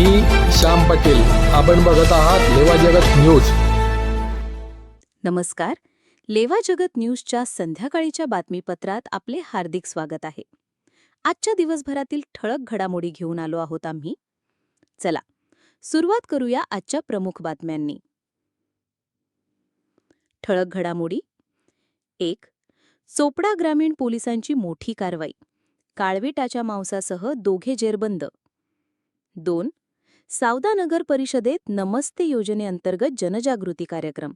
मी श्याम पटेल. आपण बघत आहात लेवा जगत न्यूज. नमस्कार. लेवा जगत न्यूजच्या संध्याकाळीच्या बातमीपत्रात आपले हार्दिक स्वागत आहे. आजच्या दिवसभरातील ठळक घडामोडी घेऊन आलो आहोत आम्ही. चला सुरुवात करूया आजच्या प्रमुख बातम्यांनी. ठळक घडामोडी. एक चोपडा ग्रामीण पोलिसांची मोठी कारवाई. काळविटाच्या मांसासह दोघे जेरबंद. दोन सावदा नगर परिषदेत नमस्ते योजनेअंतर्गत जनजागृती कार्यक्रम.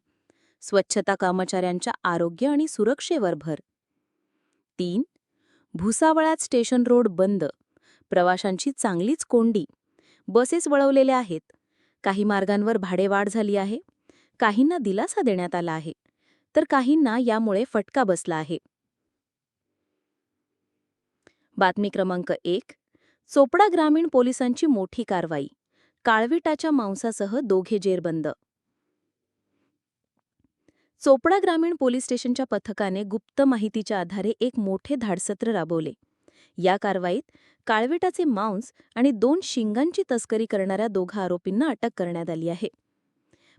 स्वच्छता कर्मचाऱ्यांच्या आरोग्य आणि सुरक्षेवर भर. तीन. भुसावळात स्टेशन रोड बंद. प्रवाशांची चांगलीच कोंडी. बसेस वळवलेल्या आहेत. काही मार्गांवर भाडेवाढ झाली आहे. काहींना दिलासा देण्यात आला आहे. तर काहींना यामुळे फटका बसला आहे. बातमी क्रमांक एक. चोपडा ग्रामीण पोलिसांची मोठी कारवाई. काळविटाच्या मांसासह दोघे जेरबंद चोपडा ग्रामीण पोलीस स्टेशनच्या पथकाने गुप्त माहितीच्या आधारे एक मोठे धाडसत्र राबवले. या कारवाईत काळविटाचे मांस आणि दोन शिंगांची तस्करी करणाऱ्या दोघा आरोपींना अटक करण्यात आली आहे.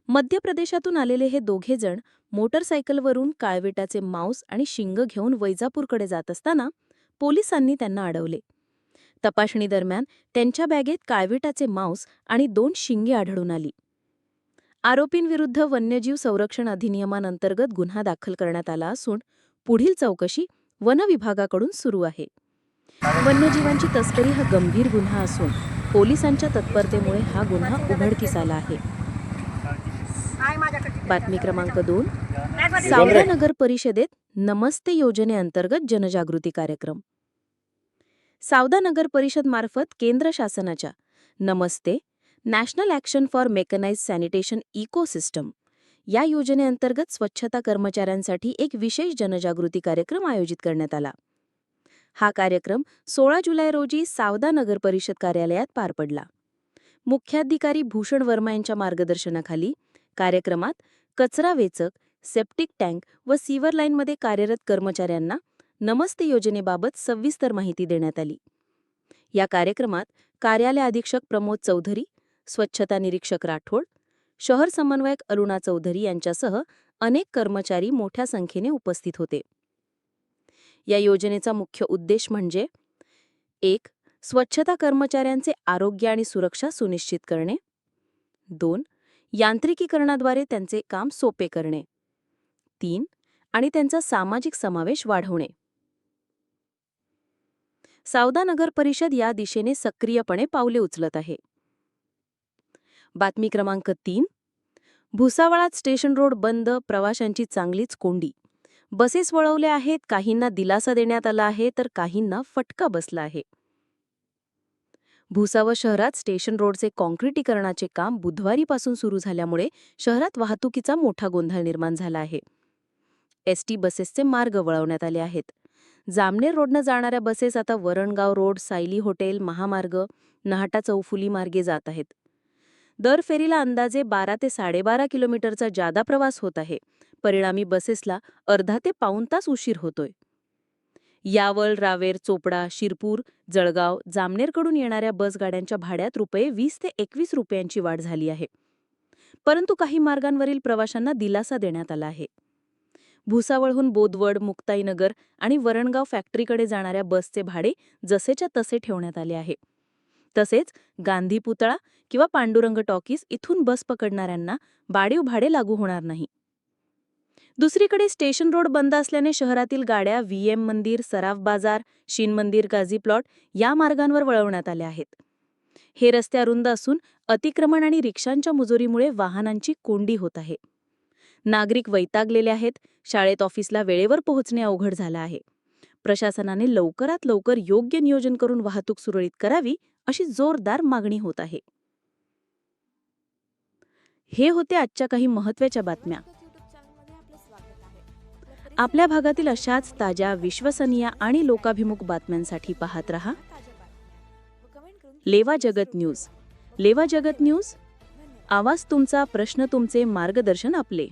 मध्य प्रदेशातून आलेले हे दोघे जण मोटरसायकलवरून काळविटाचे मांस आणि शिंग घेऊन वैजापूरकडे जात असताना पोलिसांनी त्यांना अडवले. तपासणी दरम्यान त्यांच्या बॅगेत काळविटाचे मांस आणि दोन शिंगे आढळून आली. आरोपींविरुद्ध वन्यजीव संरक्षण अधिनियमांतर्गत गुन्हा दाखल करण्यात आला असून पुढील चौकशी वन विभागाकडून सुरू आहे. वन्यजीवांची तस्करी हा गंभीर गुन्हा असून पोलिसांच्या तत्परतेमुळे हा गुन्हा उघडकीस आला आहे. बातमी क्रमांक दोन. सावरा नगर परिषदेत नमस्ते योजनेअंतर्गत जनजागृती कार्यक्रम. सावदा नगर परिषद मार्फत केंद्र शासनाच्या. नमस्ते. National action for mechanised sanitation ecosystem. या योजनेअंतर्गत स्वच्छता कर्मचाऱ्यांसाठी एक विशेष जनजागृती कार्यक्रम आयोजित करण्यात आला. हा कार्यक्रम सोळा जुलै रोजी सावदा नगर परिषद कार्यालयात पार पडला. मुख्याधिकारी भूषण वर्मा यांच्या मार्गदर्शनाखाली कार्यक्रमात कचरा वेचक सेप्टिक टँक व सीवर लाईनमध्ये कार्यरत कर्मचाऱ्यांना नमस्ते योजनेबाबत सविस्तर माहिती देण्यात आली. या कार्यक्रमात कार्यालय अधीक्षक प्रमोद चौधरी स्वच्छता निरीक्षक राठोड शहर समन्वयक अरुणा चौधरी यांच्यासह अनेक कर्मचारी मोठ्या संख्येने उपस्थित होते. या योजनेचा मुख्य उद्देश म्हणजे एक स्वच्छता कर्मचाऱ्यांचे आरोग्य आणि सुरक्षा सुनिश्चित करणे. दोन यांत्रिकीकरणाद्वारे त्यांचे काम सोपे करणे. तीन आणि त्यांचा सामाजिक समावेश वाढवणे. सावदा नगर परिषद या दिशेने सक्रियपणे पावले उचलत आहे. बातमी क्रमांक तीन. भुसावळात स्टेशन रोड बंद प्रवाशांची चांगलीच कोंडी. बसेस वळवल्या आहेत काहींना दिलासा देण्यात आला आहे तर काहींना फटका बसला आहे. भुसावळ शहरात स्टेशन रोडचे कॉन्क्रिटीकरणाचे काम बुधवारीपासून सुरू झाल्यामुळे शहरात वाहतुकीचा मोठा गोंधळ निर्माण झाला आहे. एसटी बसेसचे मार्ग वळवण्यात आले आहेत. जामनेर रोडनं जाणाऱ्या बसेस आता वरणगाव रोड सायली हॉटेल महामार्ग नहाटा चौफुली मार्गे जात आहेत. दर फेरीला अंदाजे बारा ते साडेबारा किलोमीटरचा जादा प्रवास होत आहे. परिणामी बसेसला अर्धा ते पाऊण तास उशीर होतोय. यावल रावेर चोपडा शिरपूर जळगाव जामनेरकडून येणाऱ्या बसगाड्यांच्या भाड्यात रुपये वीस ते एकवीस रुपयांची वाढ झाली आहे. परंतु काही मार्गांवरील प्रवाशांना दिलासा देण्यात आला आहे. भुसावळहून बोदवड मुक्ताईनगर आणि वरणगाव फॅक्टरीकडे जाणाऱ्या बसचे भाडे जसेच्या तसे ठेवण्यात आले आहे. तसेच गांधी पुतळा किंवा पांडुरंग टॉकीज इथून बस पकडणाऱ्यांना बाडीव भाडे लागू होणार नाही. दुसरीकडे स्टेशन रोड बंद असल्याने शहरातील गाड्या व्ही एम मंदिर सराफ बाजार शीन मंदिर गाझी प्लॉट या मार्गांवर वळवण्यात आल्या आहेत. हे रस्ते अरुंद असून अतिक्रमण आणि रिक्षांच्या मुजोरीमुळे वाहनांची कोंडी होत आहे. नागरिक वैतागलेले आहेत शाळेत ऑफिसला वेळेवर पोहोचणे अवघड झालं आहे. प्रशासनाने लवकरात लवकर योग्य नियोजन करून वाहतूक सुरळीत करावी अशी जोरदार मागणी होत आहे. हे होते आजच्या काही महत्त्वाच्या बातम्या. आपल्या भागातील अशाच ताज्या विश्वसनीय आणि लोकाभिमुख बातम्यांसाठी पाहत रहा. लेवा जगत न्यूज. लेवा जगत न्यूज. आवाज तुमचा प्रश्न तुमचे मार्गदर्शन आपले.